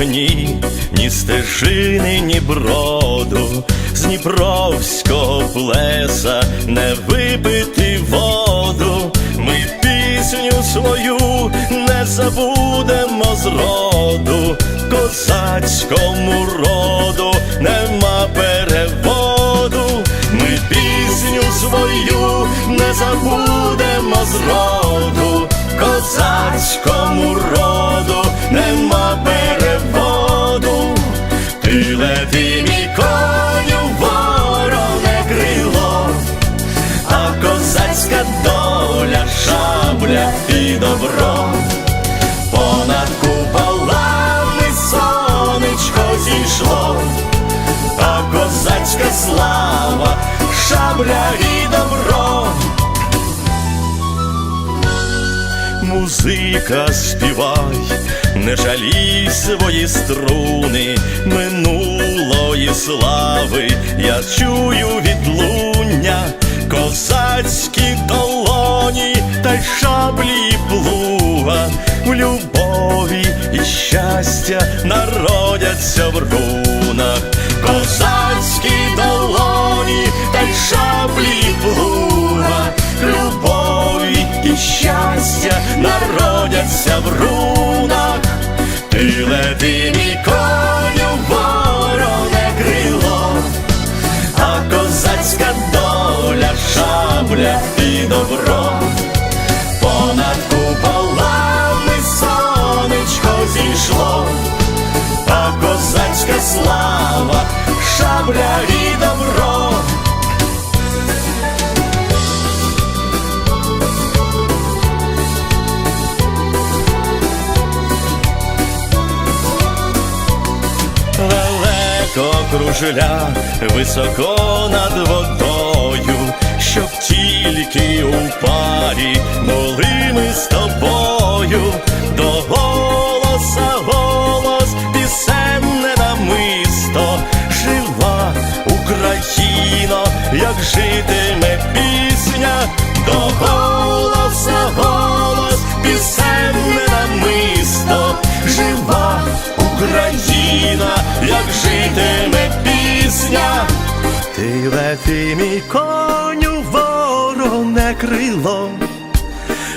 вогні, ні стежини, ні броду, з Дніпровського плеса не випити воду. Ми пісню свою не забудемо зроду, козацькому роду нема переводу. Ми пісню свою не забудемо зроду, козацькому роду козацька доля, шабля і добро. Понад куполами сонечко зійшло, а козацька слава, шабля і добро. Музика співай, не жалій свої струни минулої слави, я чую відлуння, козацькі шаблі плуга. В любові і щастя народяться в рунах, шабля і добро. Далеко кружля, високо над водою, щоб тільки у парі були ми з тобою, житиме пісня, до голоса голос, пісенне намисто, жива Україна, як житиме пісня, ти лети, мій коню, вороне крило,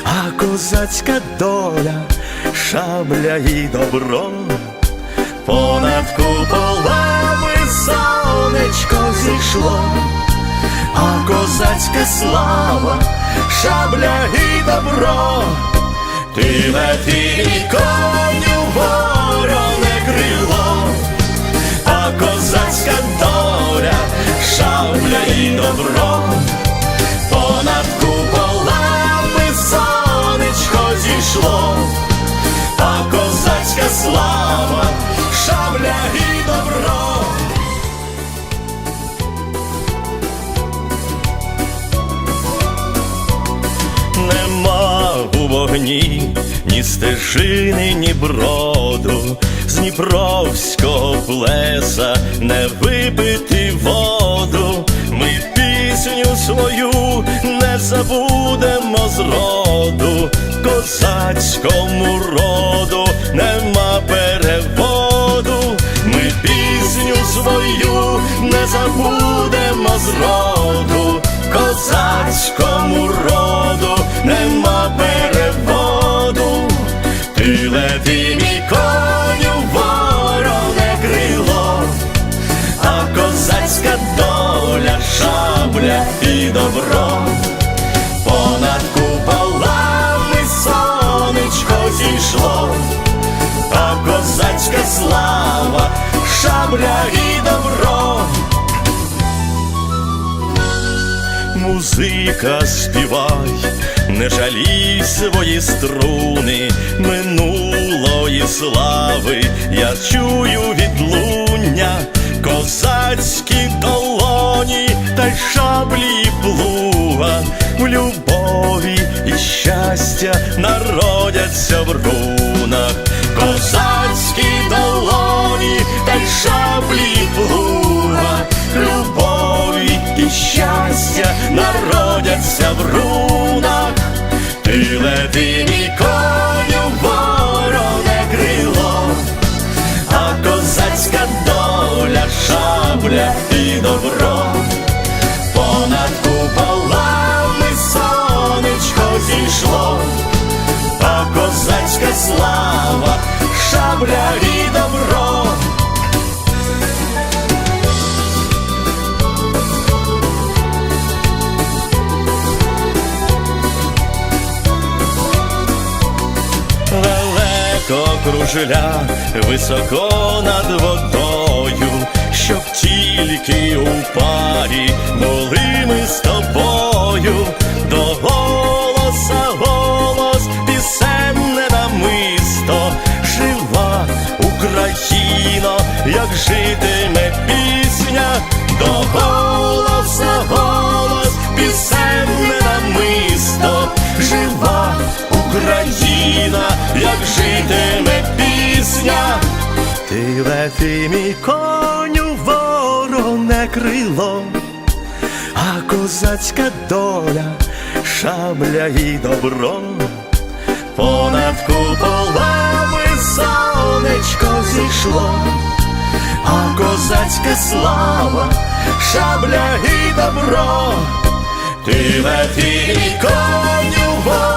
а козацька доля, шабля і добро, понад куполами сонечко зійшло, а козацька слава, шабля і добро. Ти лети, мій коню, вороне крило, а козацька доля, шабля вогні ні стежини, ні броду, з Дніпровського плеса не випити воду. Ми пісню свою не забудемо зроду, козацькому роду нема переводу. Ти мій коню, вороне крило, а козацька доля, шабля і добро. Понад куполами сонечко зійшло, а козацька слава, шабля і добро. Музика співай, не жалій свої струни минулої слави, я чую відлуння, козацькі долоні та й шаблі плуга. В любові і щастя народяться в рунах, козацькі долоні та й шаблі плуга, любові і щастя ти мій вороне крило, а козацька доля, шабля і добро, понад куполами сонечко зійшло, а козацька слава, шабля і кружля високо над водою, щоб тільки у парі були ми з тобою, до голоса голос, пісенне намисто, жива Україна, як житиме пісня, до голоса Ти лети, мій коню, вороне крило, а козацька доля, шабля і добро, понад куполами сонечко зійшло, а козацька слава, шабля і добро, ти лети, мій коню, вороне